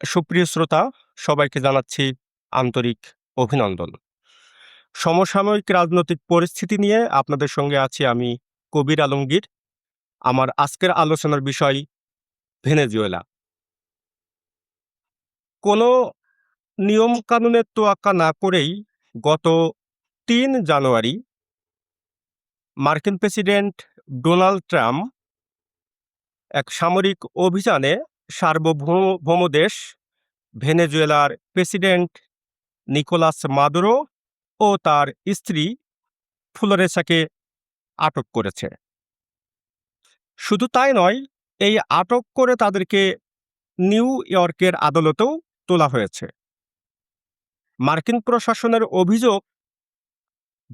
সুপ্রিয় শ্রোতা, সবাইকে জানাচ্ছি আন্তরিক অভিনন্দন। সমসাময়িক রাজনৈতিক পরিস্থিতি নিয়ে আপনাদের সঙ্গে আছি আমি কবির আলমগীর। আমার আজকের আলোচনার বিষয় ভেনেজুয়েলা। কোনো নিয়ম কানুনের তোয়াক্কা না করেই গত তিন জানুয়ারি মার্কিন প্রেসিডেন্ট ডোনাল্ড ট্রাম্প এক সামরিক অভিযানে সার্বভৌম দেশ, ভেনেজুয়েলার প্রেসিডেন্ট নিকোলাস মাদুরো ও তার স্ত্রী ফ্লোরেসাকে আটক করেছে। শুধু তাই নয়, এই আটক করে তাদেরকে নিউ ইয়র্কের আদালতেও তোলা হয়েছে। মার্কিন প্রশাসনের অভিযোগ,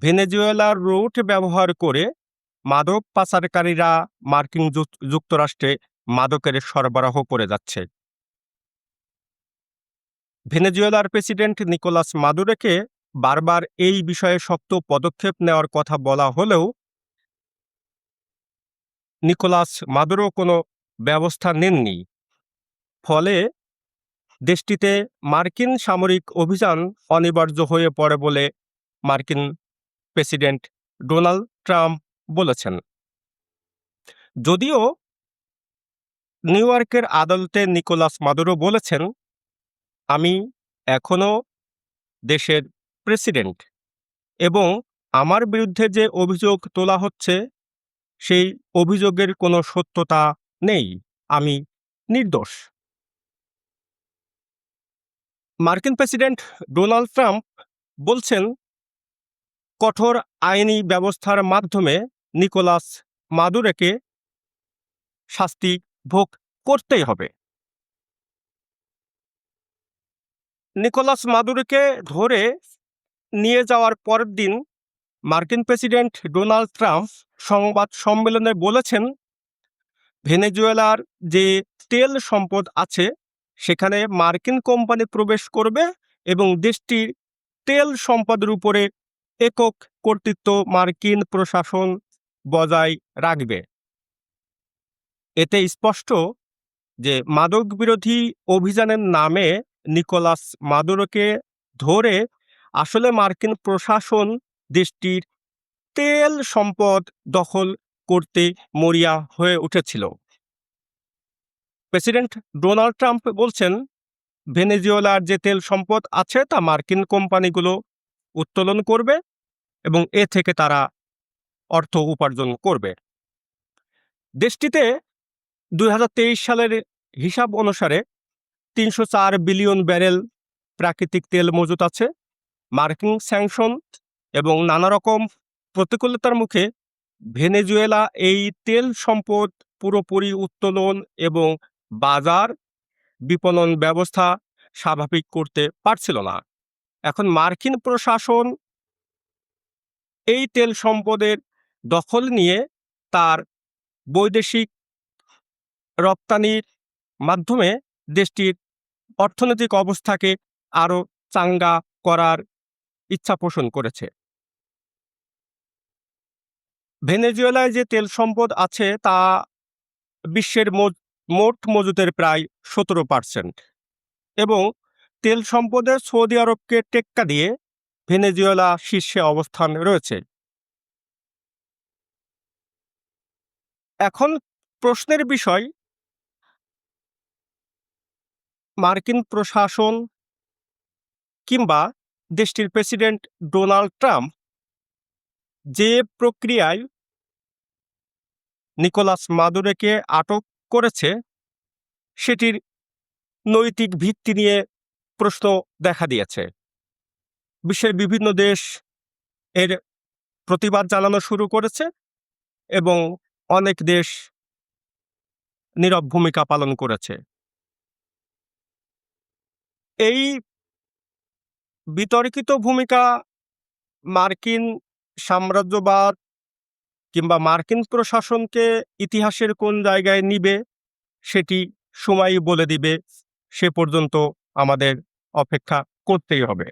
ভেনেজুয়েলার রুট ব্যবহার করে মাদক পাচারকারীরা মার্কিন যুক্তরাষ্ট্রে মাদকের সরবরাহ করে যাচ্ছে। ভেনেজুয়েলার প্রেসিডেন্ট নিকোলাস মাদুরেকে বারবার এই বিষয়ে শক্ত পদক্ষেপ নেওয়ার কথা বলা হলেও নিকোলাস মাদুরো কোনো ব্যবস্থা নেননি। ফলে দেশটিতে মার্কিন সামরিক অভিযান অনিবার্য হয়ে পড়ে বলে মার্কিন প্রেসিডেন্ট ডোনাল্ড ট্রাম্প বলেছেন। যদিও নিউ ইয়র্কের আদালতে নিকোলাস মাদুরো বলেছেন, আমি এখনও দেশের প্রেসিডেন্ট এবং আমার বিরুদ্ধে যে অভিযোগ তোলা হচ্ছে, সেই অভিযোগের কোনো সত্যতা নেই। আমি নির্দোষ। মার্কিন প্রেসিডেন্ট ডোনাল্ড ট্রাম্প বলছেন, কঠোর আইনি ব্যবস্থার মাধ্যমে নিকোলাস মাদুরেকে শাস্তি ভোগ করতেই হবে। নিকোলাস মাদুরোকে ধরে নিয়ে যাওয়ার পরের দিন মার্কিন প্রেসিডেন্ট ডোনাল্ড ট্রাম্প সংবাদ সম্মেলনে বলেছেন, ভেনেজুয়েলার যে তেল সম্পদ আছে, সেখানে মার্কিন কোম্পানি প্রবেশ করবে এবং দেশটির তেল সম্পদের উপরে একক কর্তৃত্ব মার্কিন প্রশাসন বজায় রাখবে। এতে স্পষ্ট যে মাদক বিরোধী অভিযানের নামে নিকোলাস মাদুরোকে ধরে আসলে মার্কিন প্রশাসন দেশটির তেল সম্পদ দখল করতে মরিয়া হয়ে উঠেছিল। প্রেসিডেন্ট ডোনাল্ড ট্রাম্প বলছেন, ভেনেজুয়েলার যে তেল সম্পদ আছে তা মার্কিন কোম্পানিগুলো উত্তোলন করবে এবং এ থেকে তারা অর্থ উপার্জন করবে। দেশটিতে দু হাজার তেইশ সালের হিসাব অনুসারে তিনশো চার বিলিয়ন ব্যারেল প্রাকৃতিক তেল মজুত আছে। মার্কিন স্যাংশন এবং নানা রকম প্রতিকূলতার মুখে ভেনেজুয়েলা এই তেল সম্পদ পুরোপুরি উত্তোলন এবং বাজার বিপণন ব্যবস্থা স্বাভাবিক করতে পারছিল না। এখন মার্কিন প্রশাসন এই তেল সম্পদের দখল নিয়ে তার বৈদেশিক রপ্তানির মাধ্যমে দেশটির অর্থনৈতিক অবস্থাকে আরও চাঙ্গা করার ইচ্ছা পোষণ করেছে। ভেনেজুয়েলায় যে তেল সম্পদ আছে তা বিশ্বের মোট মজুতের প্রায় সতেরো পার্সেন্ট এবং তেল সম্পদে সৌদি আরবকে টেক্কা দিয়ে ভেনেজুয়েলা শীর্ষে অবস্থান রয়েছে। এখন প্রশ্নের বিষয় মার্কিন প্রশাসন কিংবা দেশটির প্রেসিডেন্ট ডোনাল্ড ট্রাম্প যে প্রক্রিয়ায় নিকোলাস মাদুরেকে আটক করেছে, সেটির নৈতিক ভিত্তি নিয়ে প্রশ্ন দেখা দিয়েছে। বিশ্বের বিভিন্ন দেশ এর প্রতিবাদ জানানো শুরু করেছে এবং অনেক দেশ নীরব ভূমিকা পালন করেছে। এই বিতর্কিত ভূমিকা মার্কিন সাম্রাজ্যবাদ কিংবা মার্কিন প্রশাসনকে ইতিহাসের কোন জায়গায় নিবে, সেটি সময়ই বলে দিবে। সে পর্যন্ত আমাদের অপেক্ষা করতেই হবে।